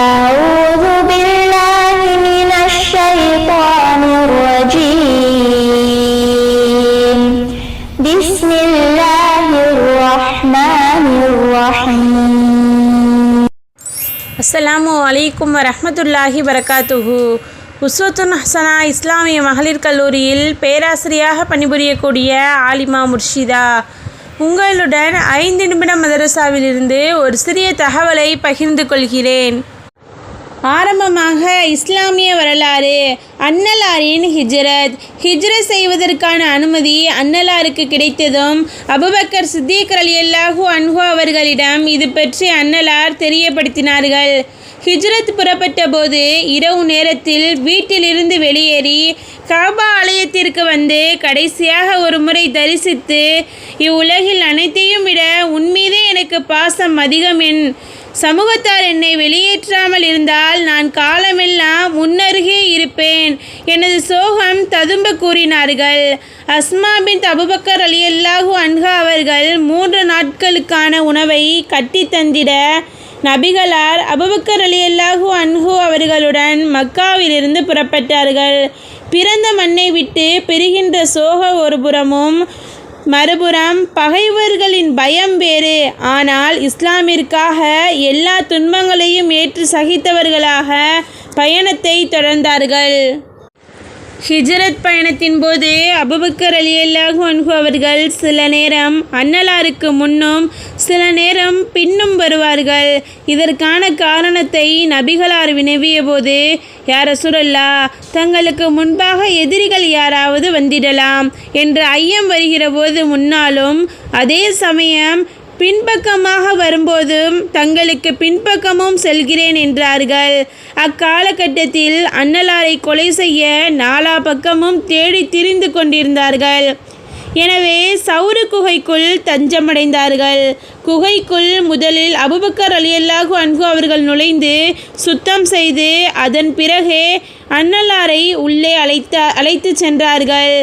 أعوذ بالله من الشيطان الرجيم بسم الله الرحمن الرحيم அஸ்ஸலாமு அலைக்கும் வரஹ்மத்துல்லாஹி வரகாத்துஹு உஸ்வத்துன் ஹசனா இஸ்லாமிய மகளிர் கல்லூரியில் பேராசிரியாக பணிபுரியக்கூடிய ஆலிமா முர்ஷிதா உங்களுடன் ஐந்து நிமிட மதரசாவிலிருந்து ஒரு சிறிய தகவலை பகிர்ந்து கொள்கிறேன் ஆரம்பமாக இஸ்லாமிய வரலாறு அன்னலாரின் ஹிஜ்ரத். ஹிஜ்ரத் செய்வதற்கான அனுமதி அன்னலாருக்கு கிடைத்ததும் அபுபக்கர் சித்திக் ரலியல்லாஹு அன்ஹு அவர்களிடம் இது பற்றி அன்னலார் தெரியப்படுத்தினார்கள். ஹிஜ்ரத் புறப்பட்ட போது இரவு நேரத்தில் வீட்டிலிருந்து வெளியேறி காபா ஆலயத்திற்கு வந்து கடைசியாக ஒரு முறை தரிசித்து இவ்வுலகில் அனைத்தையும் விட உன்மீதே எனக்கு பாசம் அதிகம் என் சமூகத்தார் என்னை வெளியேற்ற இருந்தால் நான் காலமெல்லாம் முன்னருகே இருப்பேன். எனது சோகம் ததும்ப கூறினார்கள். அஸ்மா பின் அலி அலியல்லாஹு அன்ஹா அவர்கள் மூன்று நாட்களுக்கான உணவை கட்டி தந்திட நபிகளார் அபுபக்கர் அலியல்லாஹு அன்ஹு அவர்களுடன் மக்காவிலிருந்து புறப்பட்டார்கள். பிறந்த மண்ணை விட்டு பிரிகின்ற சோக ஒரு புறமும் மறுபுறம் பகைவர்களின் பயம் வேறு. ஆனால் இஸ்லாமிற்காக எல்லா துன்பங்களையும் ஏற்று சகித்தவர்களாக பயணத்தை தொடர்ந்தார்கள். ஹிஜரத் பயணத்தின் போது அபுபக்கர் அலியல்லாஹு அன்ஹு அவர்கள் சில நேரம் அன்னலாருக்கு முன்னும் சில நேரம் பின்னும் வருவார்கள். இதற்கான காரணத்தை நபிகளார் வினவிய போது யார சுரல்லா தங்களுக்கு முன்பாக எதிரிகள் யாராவது வந்திடலாம் என்ற ஐயம் வருகிற போது முன்னாலும் அதே சமயம் பின்பக்கமாக வரும்போதும் தங்களுக்கு பின்பக்கமும் செல்கிறேன் என்றார்கள். அக்காலகட்டத்தில் அன்னலாரை கொலை செய்ய நாலா பக்கமும் தேடி திரிந்து கொண்டிருந்தார்கள். எனவே சவுரு குகைக்குள் தஞ்சமடைந்தார்கள். குகைக்குள் முதலில் அபுபக்கர் அலியல்லாஹு அன்கு அவர்கள் நுழைந்து சுத்தம் செய்து அதன் பிறகே அன்னலாரை உள்ளே அழைத்த அழைத்து சென்றார்கள்.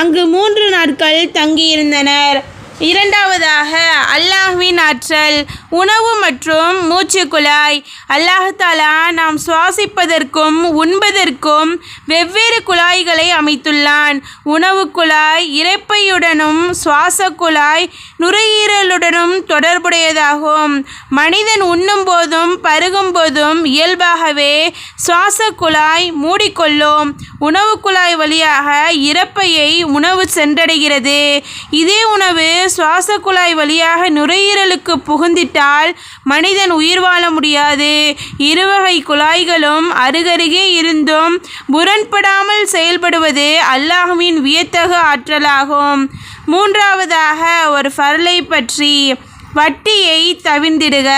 அங்கு மூன்று நாட்கள் தங்கியிருந்தனர். இரண்டாவதாக அல்லாஹ்வின் ஆற்றல் உணவு மற்றும் மூச்சு குழாய். அல்லாஹாலா நாம் சுவாசிப்பதற்கும் உண்பதற்கும் வெவ்வேறு குழாய்களை அமைத்துள்ளான். உணவு குழாய் இறப்பையுடனும் சுவாச குழாய் நுரையீரலுடனும் தொடர்புடையதாகும். மனிதன் உண்ணும் போதும் பருகும் போதும் இயல்பாகவே சுவாச குழாய் மூடிக்கொள்ளும். உணவு குழாய் வழியாக இறப்பையை உணவு சென்றடைகிறது. இதே உணவு சுவாச குழாய் வழியாக நுரையீரலுக்கு புகுந்திட்டால் மனிதன் உயிர் வாழ முடியாது. இருவகை குழாய்களும் அருகருகே இருந்தும் முரண்படாமல் செயல்படுவது அல்லாஹுவின் வியத்தகு ஆற்றலாகும். மூன்றாவதாக ஒரு ஃபரலை பற்றி வட்டியை தவிர்ந்திடுக.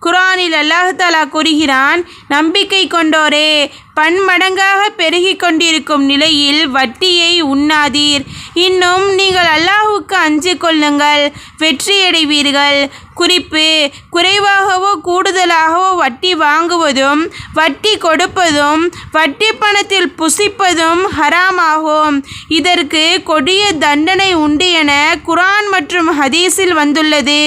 குரானில் அல்லாஹாலா கூறுகிறான் நம்பிக்கை கொண்டோரே பன்மடங்காக பெருகி கொண்டிருக்கும் நிலையில் வட்டியை உண்ணாதீர். இன்னும் நீங்கள் அல்லாஹுக்கு அஞ்சு கொள்ளுங்கள். வெற்றியடைவீர்கள். குறிப்பு குறைவாகவோ கூடுதலாகவோ வட்டி வாங்குவதும் வட்டி கொடுப்பதும் வட்டி பணத்தில் புசிப்பதும் ஹராமாகும். இதற்கு கொடிய தண்டனை உண்டு என குரான் மற்றும் ஹதீஸில் வந்துள்ளது.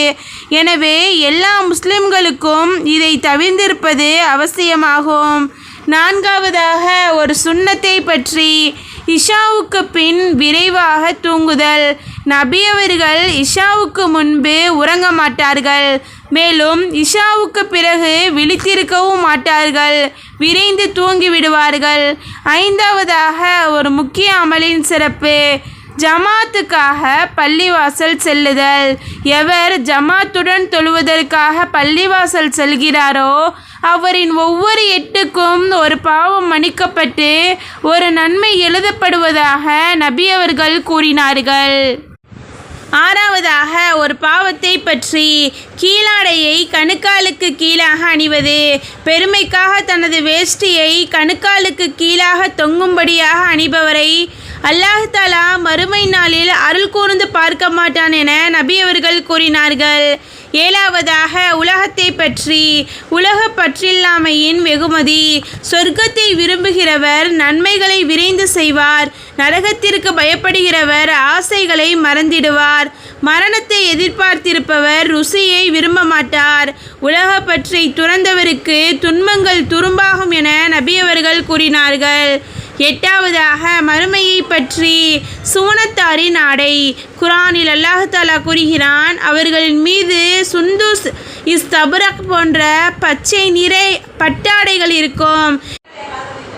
எனவே எல்லா முஸ்லிம்களுக்கும் இதை தவிர்ந்திருப்பது அவசியமாகும். நான்காவதாக ஒரு சுண்ணத்தை பற்றி இஷாவுக்கு பின் விரைவாக தூங்குதல். நபி அவர்கள் இஷாவுக்கு முன்பு உறங்க மாட்டார்கள். மேலும் இஷாவுக்கு பிறகு விழித்திருக்கவும் மாட்டார்கள். விரைந்து தூங்கிவிடுவார்கள் ஐந்தாவதாக ஒரு முக்கிய அமலின் சிறப்பு. ஜமாத்துக்காக பள்ளிவாசல் செல்லுதல். எவர் ஜமாத்துடன் தொழுவதற்காக பள்ளிவாசல் செல்கிறாரோ அவரின் ஒவ்வொரு எட்டுக்கும் ஒரு பாவம் மன்னிக்கப்பட்டு ஒரு நன்மை எழுதப்படுவதாக நபி அவர்கள் கூறினார்கள். ஆறாவதாக ஒரு பாவத்தை பற்றி கீழாடையை கணுக்காலுக்கு கீழாக அணிவது. பெருமைக்காக தனது வேஷ்டியை கணுக்காலுக்கு கீழாக தொங்கும்படியாக அணிபவரை அல்லாஹாலா மறுமை நாளில் அருள் கூர்ந்து பார்க்க மாட்டான் என நபி அவர்கள் கூறினார்கள். ஏழாவதாக உலகத்தை பற்றி உலக பற்றில்லாமையின் வெகுமதி. சொர்க்கத்தை விரும்புகிறவர் நன்மைகளை விரைந்து செய்வார். நரகத்திற்கு பயப்படுகிறவர் ஆசைகளை மறந்திடுவார். மரணத்தை எதிர்பார்த்திருப்பவர் ருசியை விரும்ப மாட்டார். உலக பற்றை துறந்தவருக்கு துன்பங்கள் துரும்பாகும் என நபியவர்கள் கூறினார்கள். எட்டாவதாக மறுமையை பற்றி சுவனத்தாரின் ஆடை. குரானில் அல்லாஹாலா கூறுகிறான் அவர்களின் மீது சுந்துஸ் இஸ்தபரக் போன்ற பச்சை நிறை பட்டாடைகள் இருக்கும்.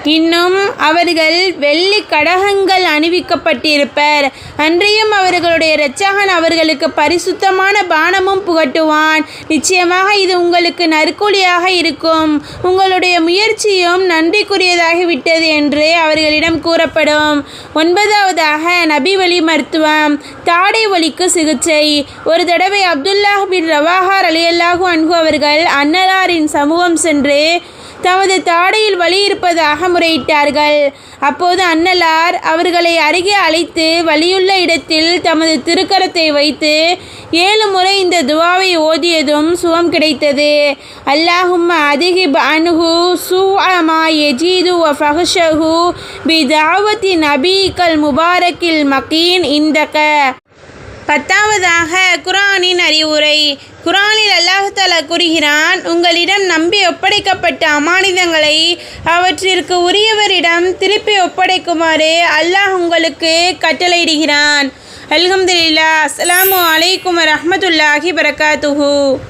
இன்னும் அவர்கள் வெள்ளி கடகங்கள் அணிவிக்கப்பட்டிருப்பர். அன்றியும் அவர்களுடைய இரட்சகன் அவர்களுக்கு பரிசுத்தமான பானமும் புகட்டுவான். நிச்சயமாக இது உங்களுக்கு நற்கூலியாக இருக்கும். உங்களுடைய முயற்சியும் நன்றிக்குரியதாகிவிட்டது என்று அவர்களிடம் கூறப்படும். ஒன்பதாவதாக நபி வழி மருத்துவம். தாடை வலிக்கு சிகிச்சை. ஒரு தடவை அப்துல்லாஹ் பின் ரவாஹார் அலியல்லாஹு அன்ஹு அவர்கள் அன்னலாரின் சமூகம் சென்று தமது தாடையில் வலி இருப்பதாக முறையிட்டார்கள். அப்போது அன்னலார் அவர்களை அருகே அழைத்து வலியுள்ள இடத்தில் தமது திருக்கரத்தை வைத்து ஏழு முறை இந்த துவாவை ஓதியதும் சுகம் கிடைத்தது. அல்லாஹும் அதிகிப் அனுகு சுஅமா எஜீது வ ஃபஹ்ஷஹு பி தாவத்தி நபீக்கல் முபாரக்கில் மக்கீன் இந்தக. பத்தாவதாக குரானின் அறிவுரை. குரானில் அல்லாஹால கூறுகிறான் உங்களிடம் நம்பி ஒப்படைக்கப்பட்ட அமானிதங்களை அவற்றிற்கு உரியவரிடம் திருப்பி ஒப்படைக்குமாறு அல்லாஹ் உங்களுக்கு கட்டளையிடுகிறான். அல்ஹம்துலில்லாஹ். அஸ்ஸலாமு அலைக்கும் வரஹ்மத்துல்லாஹி பரகாத்துஹூ